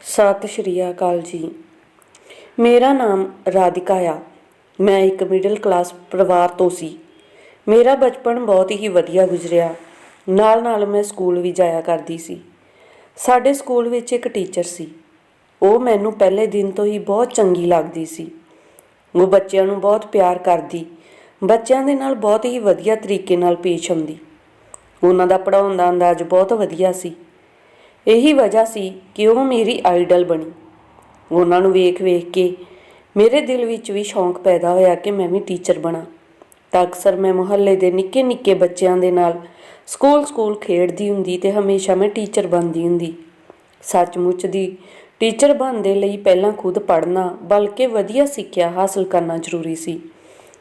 ਸਤਿ ਸ਼੍ਰੀ ਅਕਾਲ ਜੀ। ਮੇਰਾ ਨਾਮ ਰਾਧਿਕਾ ਆ। ਮੈਂ ਇੱਕ ਮਿਡਲ ਕਲਾਸ ਪਰਿਵਾਰ ਤੋਂ ਸੀ। ਮੇਰਾ ਬਚਪਨ ਬਹੁਤ ਹੀ ਵਧੀਆ ਗੁਜ਼ਰਿਆ। ਨਾਲ ਨਾਲ ਮੈਂ ਸਕੂਲ ਵੀ ਜਾਇਆ ਕਰਦੀ ਸੀ। ਸਾਡੇ ਸਕੂਲ ਵਿੱਚ ਇੱਕ ਟੀਚਰ ਸੀ। ਉਹ ਮੈਨੂੰ ਪਹਿਲੇ ਦਿਨ ਤੋਂ ਹੀ ਬਹੁਤ ਚੰਗੀ ਲੱਗਦੀ ਸੀ। ਉਹ ਬੱਚਿਆਂ ਨੂੰ ਬਹੁਤ ਪਿਆਰ ਕਰਦੀ। ਬੱਚਿਆਂ ਦੇ ਨਾਲ ਬਹੁਤ ਹੀ ਵਧੀਆ ਤਰੀਕੇ ਨਾਲ ਪੇਸ਼ ਆਉਂਦੀ। ਉਹਨਾਂ ਦਾ ਪੜਾਉਣ ਦਾ ਅੰਦਾਜ਼ ਬਹੁਤ ਵਧੀਆ ਸੀ। ਇਹੀ ਵਜ੍ਹਾ ਸੀ ਕਿ ਉਹ ਮੇਰੀ ਆਈਡਲ ਬਣੀ। ਉਹਨਾਂ ਨੂੰ ਵੇਖ-ਵੇਖ ਕੇ ਮੇਰੇ ਦਿਲ ਵਿੱਚ ਵੀ ਸ਼ੌਂਕ ਪੈਦਾ ਹੋਇਆ ਕਿ ਮੈਂ ਵੀ ਟੀਚਰ ਬਣਾ। ਤਾਂ ਅਕਸਰ ਮੈਂ ਮੁਹੱਲੇ ਦੇ ਨਿੱਕੇ-ਨਿੱਕੇ ਬੱਚਿਆਂ ਦੇ ਨਾਲ ਸਕੂਲ-ਸਕੂਲ ਖੇਡਦੀ ਹੁੰਦੀ ਤੇ ਹਮੇਸ਼ਾ ਮੈਂ ਟੀਚਰ ਬਣਦੀ ਹੁੰਦੀ। ਸੱਚਮੁੱਚ ਦੀ ਟੀਚਰ ਬਣਨ ਦੇ ਲਈ ਪਹਿਲਾਂ ਖੁਦ ਪੜ੍ਹਨਾ ਬਲਕਿ ਵਧੀਆ ਸਿੱਖਿਆ ਹਾਸਲ ਕਰਨਾ ਜ਼ਰੂਰੀ ਸੀ।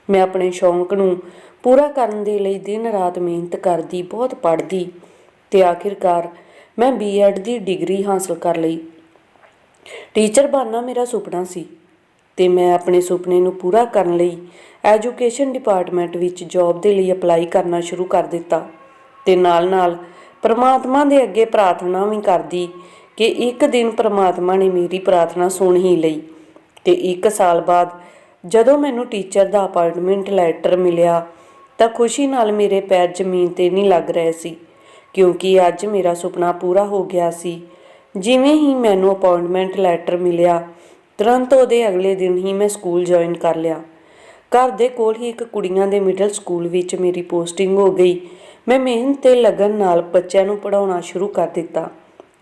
ਮੈਂ ਆਪਣੇ ਸ਼ੌਂਕ ਨੂੰ ਪੂਰਾ ਕਰਨ ਦੇ ਲਈ ਦਿਨ ਰਾਤ ਮਿਹਨਤ ਕਰਦੀ, ਬਹੁਤ ਪੜ੍ਹਦੀ ਤੇ ਆਖਿਰਕਾਰ ਮੈਂ ਬੀਐਡ ਦੀ ਡਿਗਰੀ ਹਾਸਲ ਕਰ ਲਈ। ਟੀਚਰ ਬਣਨਾ ਮੇਰਾ ਸੁਪਨਾ ਸੀ ਤੇ ਮੈਂ ਆਪਣੇ ਸੁਪਨੇ ਨੂੰ ਪੂਰਾ ਕਰਨ ਲਈ ਐਜੂਕੇਸ਼ਨ ਡਿਪਾਰਟਮੈਂਟ ਵਿੱਚ ਜੌਬ ਦੇ ਲਈ ਅਪਲਾਈ ਕਰਨਾ ਸ਼ੁਰੂ ਕਰ ਦਿੱਤਾ ਤੇ ਨਾਲ-ਨਾਲ ਪ੍ਰਮਾਤਮਾ ਦੇ ਅੱਗੇ ਪ੍ਰਾਰਥਨਾ ਵੀ ਕਰਦੀ ਕਿ ਇੱਕ ਦਿਨ ਪ੍ਰਮਾਤਮਾ ਨੇ ਮੇਰੀ ਪ੍ਰਾਰਥਨਾ ਸੁਣ ਹੀ ਲਈ ਤੇ ਇੱਕ ਸਾਲ ਬਾਅਦ ਜਦੋਂ ਮੈਨੂੰ ਟੀਚਰ ਦਾ ਅਪਾਇੰਟਮੈਂਟ ਲੈਟਰ ਮਿਲਿਆ ਤਾਂ ਖੁਸ਼ੀ ਨਾਲ ਮੇਰੇ ਪੈਰ ਜ਼ਮੀਨ ਤੇ ਨਹੀਂ ਲੱਗ ਰਹੇ ਸੀ। ਕਿਉਂਕਿ ਅੱਜ ਮੇਰਾ ਸੁਪਨਾ ਪੂਰਾ ਹੋ ਗਿਆ ਸੀ। ਜਿਵੇਂ ਹੀ ਮੈਨੂੰ ਅਪਾਇੰਟਮੈਂਟ ਲੈਟਰ ਮਿਲਿਆ, ਤੁਰੰਤ ਉਹਦੇ ਅਗਲੇ ਦਿਨ ਹੀ ਮੈਂ ਸਕੂਲ ਜੁਆਇਨ ਕਰ ਲਿਆ। ਘਰ ਦੇ ਕੋਲ ਹੀ ਇੱਕ ਕੁੜੀਆਂ ਦੇ ਮਿਡਲ ਸਕੂਲ ਵਿੱਚ ਮੇਰੀ ਪੋਸਟਿੰਗ ਹੋ ਗਈ। ਮੈਂ ਮਿਹਨਤ ਤੇ ਲਗਨ ਨਾਲ ਬੱਚਿਆਂ ਨੂੰ ਪੜਾਉਣਾ ਸ਼ੁਰੂ ਕਰ ਦਿੱਤਾ।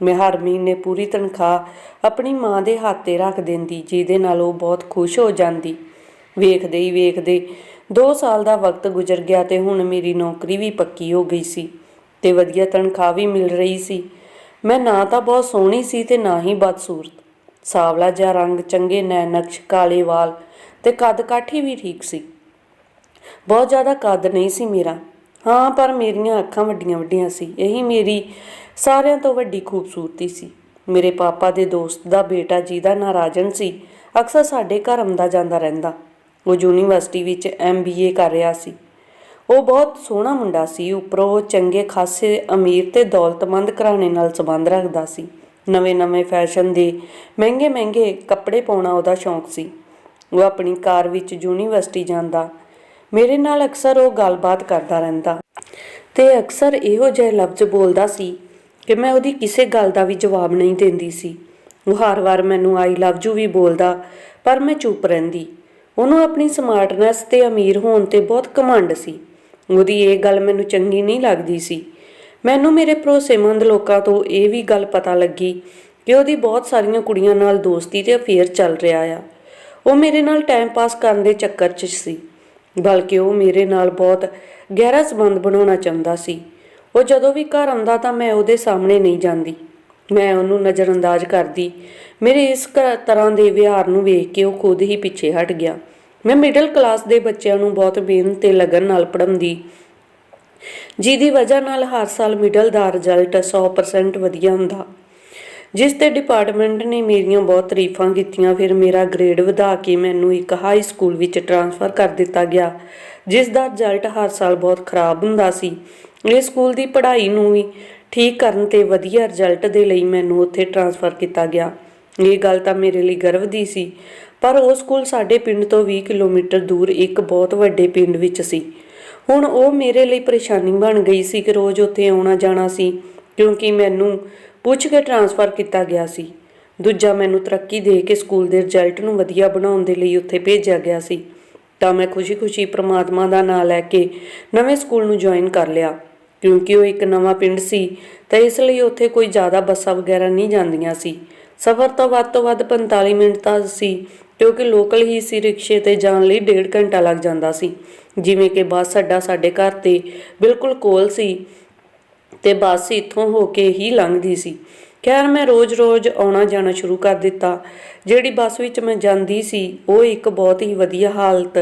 ਮੈਂ ਹਰ ਮਹੀਨੇ ਪੂਰੀ ਤਨਖਾਹ ਆਪਣੀ ਮਾਂ ਦੇ ਹੱਥ ਤੇ ਰੱਖ ਦਿੰਦੀ, ਜਿਹਦੇ ਨਾਲ ਉਹ ਬਹੁਤ ਖੁਸ਼ ਹੋ ਜਾਂਦੀ। ਵੇਖਦੇ ਹੀ ਵੇਖਦੇ 2 ਸਾਲ ਦਾ ਵਕਤ ਗੁਜ਼ਰ ਗਿਆ ਤੇ ਹੁਣ ਮੇਰੀ ਨੌਕਰੀ ਵੀ ਪੱਕੀ ਹੋ ਗਈ ਸੀ। ਤੇ ਵਧੀਆ ਤਨਖਾਹ ਵੀ ਮਿਲ ਰਹੀ ਸੀ। ਮੈਂ ਨਾ ਤਾਂ ਬਹੁਤ ਸੋਹਣੀ ਸੀ ਤੇ ਨਾ ਹੀ ਬਦਸੂਰਤ। ਸਾਵਲਾ ਜਿਹਾ ਰੰਗ, ਚੰਗੇ ਨੈਣ ਨਕਸ਼ ਕਾਲੇ ਵਾਲ ਤੇ ਕੱਦ ਕਾਠੀ ਵੀ ਠੀਕ ਸੀ। ਬਹੁਤ ਜ਼ਿਆਦਾ ਕੱਦ ਨਹੀਂ ਸੀ ਮੇਰਾ। ਹਾਂ, ਪਰ ਮੇਰੀਆਂ ਅੱਖਾਂ ਵੱਡੀਆਂ ਵੱਡੀਆਂ ਸੀ। ਇਹੀ ਮੇਰੀ ਸਾਰਿਆਂ ਤੋਂ ਵੱਡੀ ਖੂਬਸੂਰਤੀ ਸੀ। ਮੇਰੇ ਪਾਪਾ ਦੇ ਦੋਸਤ ਦਾ ਬੇਟਾ ਜਿਹਦਾ ਨਾਂ ਰਾਜਨ ਸੀ, ਅਕਸਰ ਸਾਡੇ ਘਰ ਆਉਂਦਾ ਜਾਂਦਾ ਰਹਿੰਦਾ। ਉਹ ਯੂਨੀਵਰਸਿਟੀ ਵਿੱਚ ਐਮਬੀਏ ਕਰ ਰਿਹਾ ਸੀ। ਉਹ ਬਹੁਤ ਸੋਹਣਾ ਮੁੰਡਾ ਸੀ, ਉੱਪਰੋਂ ਉਹ ਚੰਗੇ ਖਾਸੇ ਅਮੀਰ ਤੇ ਦੌਲਤਮੰਦ ਘਰਾਣੇ ਨਾਲ ਸੰਬੰਧ ਰੱਖਦਾ ਸੀ। ਨਵੇਂ-ਨਵੇਂ ਫੈਸ਼ਨ ਦੇ ਮਹਿੰਗੇ-ਮਹਿੰਗੇ ਕੱਪੜੇ ਪਾਉਣਾ ਉਹਦਾ ਸ਼ੌਂਕ ਸੀ। ਉਹ ਆਪਣੀ ਕਾਰ ਵਿੱਚ ਯੂਨੀਵਰਸਿਟੀ ਜਾਂਦਾ, ਮੇਰੇ ਨਾਲ ਅਕਸਰ ਉਹ ਗੱਲਬਾਤ ਕਰਦਾ ਰਹਿੰਦਾ ਤੇ ਅਕਸਰ ਇਹੋ ਜਿਹੇ ਲਫ਼ਜ਼ ਬੋਲਦਾ ਸੀ ਕਿ ਮੈਂ ਉਹਦੀ ਕਿਸੇ ਗੱਲ ਦਾ ਵੀ ਜਵਾਬ ਨਹੀਂ ਦਿੰਦੀ ਸੀ। ਉਹ ਹਰ ਵਾਰ ਮੈਨੂੰ ਆਈ ਲਵ ਯੂ ਵੀ ਬੋਲਦਾ, ਪਰ ਮੈਂ ਚੁੱਪ ਰਹਿੰਦੀ। ਉਹਨੂੰ ਆਪਣੀ ਸਮਾਰਟਨੈਸ ਤੇ ਅਮੀਰ ਹੋਣ ਤੇ ਬਹੁਤ ਘਮੰਡ ਸੀ। ਉਹਦੀ ਇਹ ਗੱਲ ਮੈਨੂੰ ਚੰਗੀ ਨਹੀਂ ਲੱਗਦੀ ਸੀ। ਮੈਨੂੰ ਮੇਰੇ ਭਰੋਸੇਮੰਦ ਲੋਕਾਂ ਤੋਂ ਇਹ ਵੀ ਗੱਲ ਪਤਾ ਲੱਗੀ ਕਿ ਉਹਦੀ ਬਹੁਤ ਸਾਰੀਆਂ ਕੁੜੀਆਂ ਨਾਲ ਦੋਸਤੀ ਤੇ ਅਫੇਅਰ ਚੱਲ ਰਿਹਾ ਆ। ਉਹ ਮੇਰੇ ਨਾਲ ਟਾਈਮ ਪਾਸ ਕਰਨ ਦੇ ਚੱਕਰ 'ਚ ਸੀ, ਬਲਕਿ ਉਹ ਮੇਰੇ ਨਾਲ ਬਹੁਤ ਗਹਿਰਾ ਸੰਬੰਧ ਬਣਾਉਣਾ ਚਾਹੁੰਦਾ ਸੀ। ਉਹ ਜਦੋਂ ਵੀ ਘਰ ਆਉਂਦਾ ਤਾਂ ਮੈਂ ਉਹਦੇ ਸਾਹਮਣੇ ਨਹੀਂ ਜਾਂਦੀ। ਮੈਂ ਉਹਨੂੰ ਨਜ਼ਰਅੰਦਾਜ਼ ਕਰਦੀ, ਮੇਰੇ ਇਸ ਕ- ਤਰ੍ਹਾਂ ਦੇ ਵਿਹਾਰ ਨੂੰ ਵੇਖ ਕੇ ਉਹ ਖੁਦ ਹੀ ਪਿੱਛੇ ਹਟ ਗਿਆ। ਮੈਂ ਮਿਡਲ ਕਲਾਸ ਦੇ ਬੱਚਿਆਂ ਨੂੰ ਬਹੁਤ ਮਿਹਨਤ ਤੇ ਲਗਨ ਨਾਲ ਪੜ੍ਹਾਉਂਦੀ ਜਿਹਦੀ ਵਜ੍ਹਾ ਨਾਲ ਹਰ ਸਾਲ ਮਿਡਲ ਦਾ ਰਿਜ਼ਲਟ 100% ਵਧੀਆ ਹੁੰਦਾ। ਜਿਸ ਤੇ ਡਿਪਾਰਟਮੈਂਟ ਨੇ ਮੇਰੀਆਂ ਬਹੁਤ ਤਾਰੀਫਾਂ ਕੀਤੀਆਂ, ਫਿਰ ਮੇਰਾ ਗ੍ਰੇਡ ਵਧਾ ਕੇ ਮੈਨੂੰ ਇੱਕ ਹਾਈ ਸਕੂਲ ਵਿੱਚ ਟਰਾਂਸਫਰ ਕਰ ਦਿੱਤਾ ਗਿਆ, ਜਿਸ ਦਾ ਰਿਜ਼ਲਟ ਹਰ ਸਾਲ ਬਹੁਤ ਖਰਾਬ ਹੁੰਦਾ ਸੀ। ਇਸ ਸਕੂਲ ਦੀ ਪੜ੍ਹਾਈ ਨੂੰ ਵੀ ਠੀਕ ਕਰਨ ਤੇ ਵਧੀਆ ਰਿਜ਼ਲਟ ਦੇ ਲਈ ਮੈਨੂੰ ਉੱਥੇ ਟ੍ਰਾਂਸਫਰ ਕੀਤਾ ਗਿਆ। ਇਹ ਗੱਲ ਤਾਂ ਮੇਰੇ ਲਈ ਗਰਵ ਦੀ ਸੀ ਪਰ ਉਹ ਸਕੂਲ ਸਾਡੇ ਪਿੰਡ ਤੋਂ 20 ਕਿਲੋਮੀਟਰ ਦੂਰ ਇੱਕ ਬਹੁਤ ਵੱਡੇ ਪਿੰਡ ਵਿੱਚ ਸੀ। ਹੁਣ ਉਹ ਮੇਰੇ ਲਈ ਪਰੇਸ਼ਾਨੀ ਬਣ ਗਈ ਸੀ ਕਿ ਰੋਜ਼ ਉੱਥੇ ਆਉਣਾ ਜਾਣਾ ਸੀ, ਕਿਉਂਕਿ ਮੈਨੂੰ ਪੁੱਛ ਕੇ ਟਰਾਂਸਫਰ ਕੀਤਾ ਗਿਆ ਸੀ। ਦੂਜਾ ਮੈਨੂੰ ਤਰੱਕੀ ਦੇ ਕੇ ਸਕੂਲ ਦੇ ਰਿਜ਼ਲਟ ਨੂੰ ਵਧੀਆ ਬਣਾਉਣ ਦੇ ਲਈ ਉੱਥੇ ਭੇਜਿਆ ਗਿਆ ਸੀ। ਤਾਂ ਮੈਂ ਖੁਸ਼ੀ-ਖੁਸ਼ੀ ਪ੍ਰਮਾਤਮਾ ਦਾ ਨਾਮ ਲੈ ਕੇ ਨਵੇਂ ਸਕੂਲ ਨੂੰ ਜੁਆਇਨ ਕਰ ਲਿਆ। ਕਿਉਂਕਿ ਉਹ ਇੱਕ ਨਵਾਂ ਪਿੰਡ ਸੀ, ਤਾਂ ਇਸ ਲਈ ਉੱਥੇ ਕੋਈ ਜ਼ਿਆਦਾ ਬੱਸਾਂ ਵਗੈਰਾ ਨਹੀਂ ਜਾਂਦੀਆਂ ਸੀ। ਸਫ਼ਰ ਤਾਂ ਵੱਧ ਤੋਂ ਵੱਧ 45 ਮਿੰਟ ਦਾ ਸੀ, ਕਿਉਂਕਿ ਲੋਕਲ ਹੀ ਸੀ ਰਿਕਸ਼ੇ ਤੇ ਜਾਣ ਲਈ ਡੇਢ ਘੰਟਾ ਲੱਗ ਜਾਂਦਾ ਸੀ। ਜਿਵੇਂ ਕਿ ਬੱਸ ਅੱਡਾ ਸਾਡੇ ਘਰ ਤੇ ਬਿਲਕੁਲ ਕੋਲ ਸੀ ਤੇ ਬੱਸ ਇੱਥੋਂ ਹੋ ਕੇ ਹੀ ਲੰਘਦੀ ਸੀ। ਖੈਰ, ਮੈਂ ਰੋਜ਼-ਰੋਜ਼ ਆਉਣਾ ਜਾਣਾ ਸ਼ੁਰੂ ਕਰ ਦਿੱਤਾ। ਜਿਹੜੀ ਬੱਸ ਵਿੱਚ ਮੈਂ ਜਾਂਦੀ ਸੀ, ਉਹ ਇੱਕ ਬਹੁਤ ਹੀ ਵਧੀਆ ਹਾਲਤ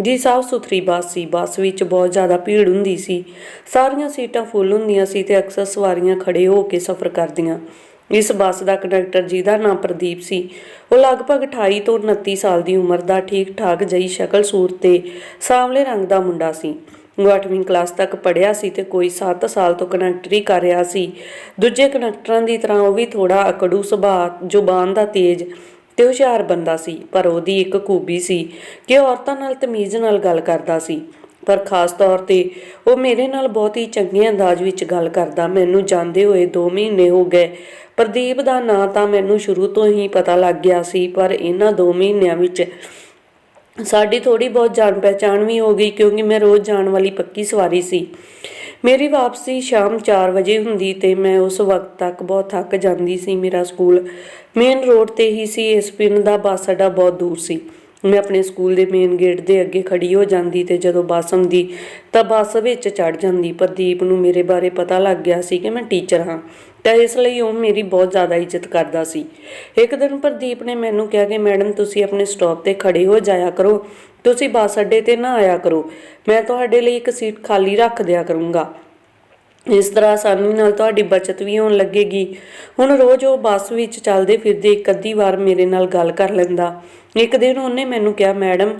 ਦੀ ਸਾਫ਼ ਸੁਥਰੀ ਬੱਸ ਸੀ। ਬੱਸ ਵਿੱਚ ਬਹੁਤ ਜ਼ਿਆਦਾ ਭੀੜ ਹੁੰਦੀ ਸੀ। ਸਾਰੀਆਂ ਸੀਟਾਂ ਫੁੱਲ ਹੁੰਦੀਆਂ ਸੀ ਤੇ ਅਕਸਰ ਸਵਾਰੀਆਂ ਖੜੇ ਹੋ ਕੇ ਸਫ਼ਰ ਕਰਦੀਆਂ। ਇਸ ਬੱਸ ਦਾ ਕੰਡਕਟਰ ਜਿਹਦਾ ਨਾਮ ਪ੍ਰਦੀਪ ਸੀ। ਉਹ ਲਗਭਗ 28 ਤੋਂ 29 ਸਾਲ ਦੀ ਉਮਰ ਦਾ ਠੀਕ ਠਾਕ ਜਈ ਸ਼ਕਲ ਸੂਰਤ ਤੇ ਸਾਂਵਲੇ ਰੰਗ ਦਾ ਮੁੰਡਾ ਸੀ। ਉਹ 8ਵੀਂ ਕਲਾਸ ਤੱਕ ਪੜ੍ਹਿਆ ਸੀ ਤੇ ਕੋਈ 7 ਸਾਲ ਤੋਂ ਕੰਡਕਟਰੀ ਕਰ ਰਿਹਾ ਸੀ। ਦੂਜੇ ਕੰਡਕਟਰਾਂ ਦੀ ਤਰ੍ਹਾਂ ਉਹ ਵੀ ਥੋੜਾ ਅਕੜੂ ਸੁਭਾਅ, ਜ਼ੁਬਾਨ ਦਾ ਤੇਜ਼ ਤੇ ਹੁਸ਼ਿਆਰ ਬੰਦਾ ਸੀ, ਪਰ ਉਹਦੀ ਇੱਕ ਖੂਬੀ ਸੀ ਕਿ ਔਰਤਾਂ ਨਾਲ ਤਮੀਜ਼ ਨਾਲ ਗੱਲ ਕਰਦਾ ਸੀ। ਪਰ ਖਾਸ ਤੌਰ ਤੇ ਉਹ ਮੇਰੇ ਨਾਲ ਬਹੁਤ ਹੀ ਚੰਗੇ ਅੰਦਾਜ਼ ਵਿੱਚ ਗੱਲ ਕਰਦਾ। ਮੈਨੂੰ ਜਾਂਦੇ ਹੋਏ 2 ਮਹੀਨੇ ਹੋ ਗਏ। ਪ੍ਰਦੀਪ ਦਾ ਨਾਂ ਤਾਂ ਮੈਨੂੰ ਸ਼ੁਰੂ ਤੋਂ ਹੀ ਪਤਾ ਲੱਗ ਗਿਆ ਸੀ, ਪਰ ਇਹਨਾਂ 2 ਮਹੀਨਿਆਂ ਵਿੱਚ ਸਾਡੀ ਥੋੜੀ ਬਹੁਤ ਜਾਣ ਪਹਿਚਾਣ ਵੀ ਹੋ ਗਈ, ਕਿਉਂਕਿ ਮੈਂ ਰੋਜ਼ ਜਾਣ ਵਾਲੀ ਪੱਕੀ ਸਵਾਰੀ ਸੀ। ਮੇਰੀ ਵਾਪਸੀ ਸ਼ਾਮ 4 ਵਜੇ ਹੁੰਦੀ ਤੇ ਮੈਂ ਉਸ ਵਕਤ ਤੱਕ ਬਹੁਤ ਥੱਕ ਜਾਂਦੀ ਸੀ। ਮੇਰਾ ਸਕੂਲ ਮੇਨ ਰੋਡ ਤੇ ਹੀ ਸੀ, ਇਸ ਪਿੰਡ ਦਾ ਬੱਸ ਅੱਡਾ ਬਹੁਤ ਦੂਰ ਸੀ। ਮੈਂ ਆਪਣੇ ਸਕੂਲ ਦੇ ਮੇਨ ਗੇਟ ਦੇ ਅੱਗੇ ਖੜੀ ਹੋ ਜਾਂਦੀ ਤੇ ਜਦੋਂ ਬੱਸ ਆਉਂਦੀ ਤਾਂ ਬੱਸ ਵਿੱਚ ਚੜ ਜਾਂਦੀ। ਪ੍ਰਦੀਪ ਨੂੰ ਮੇਰੇ ਬਾਰੇ ਪਤਾ ਲੱਗ ਗਿਆ ਸੀ ਕਿ ਮੈਂ ਟੀਚਰ ਹਾਂ। ਤਾਂ ਇਸ ਲਈ ਉਹ ਮੇਰੀ ਬਹੁਤ ਜ਼ਿਆਦਾ ਇੱਜ਼ਤ ਕਰਦਾ ਸੀ। ਇੱਕ ਦਿਨ ਪ੍ਰਦੀਪ ਨੇ ਮੈਨੂੰ ਕਿਹਾ ਕਿ, ਮੈਡਮ, ਤੁਸੀਂ ਆਪਣੇ ਸਟਾਪ ਤੇ ਖੜੇ ਹੋ ਜਾਇਆ ਕਰੋ। ਤੁਸੀਂ ਬੱਸ ਅੱਡੇ ਤੇ ਨਾ ਆਇਆ ਕਰੋ। ਮੈਂ ਤੁਹਾਡੇ ਲਈ ਇੱਕ ਸੀਟ ਖਾਲੀ ਰੱਖ ਦਿਆ ਕਰੂੰਗਾ। ਇਸ ਤਰ੍ਹਾਂ ਆਸਾਨੀ ਨਾਲ ਤੁਹਾਡੀ ਬਚਤ ਵੀ ਹੋਣ ਲੱਗੇਗੀ। ਹੁਣ ਰੋਜ਼ ਉਹ ਬੱਸ ਵਿੱਚ ਚੱਲਦੇ ਫਿਰਦੇ ਇੱਕ ਅੱਧੀ ਵਾਰ ਮੇਰੇ ਨਾਲ ਗੱਲ ਕਰ ਲੈਂਦਾ। ਇੱਕ ਦਿਨ ਉਹਨੇ ਮੈਨੂੰ ਕਿਹਾ, ਮੈਡਮ,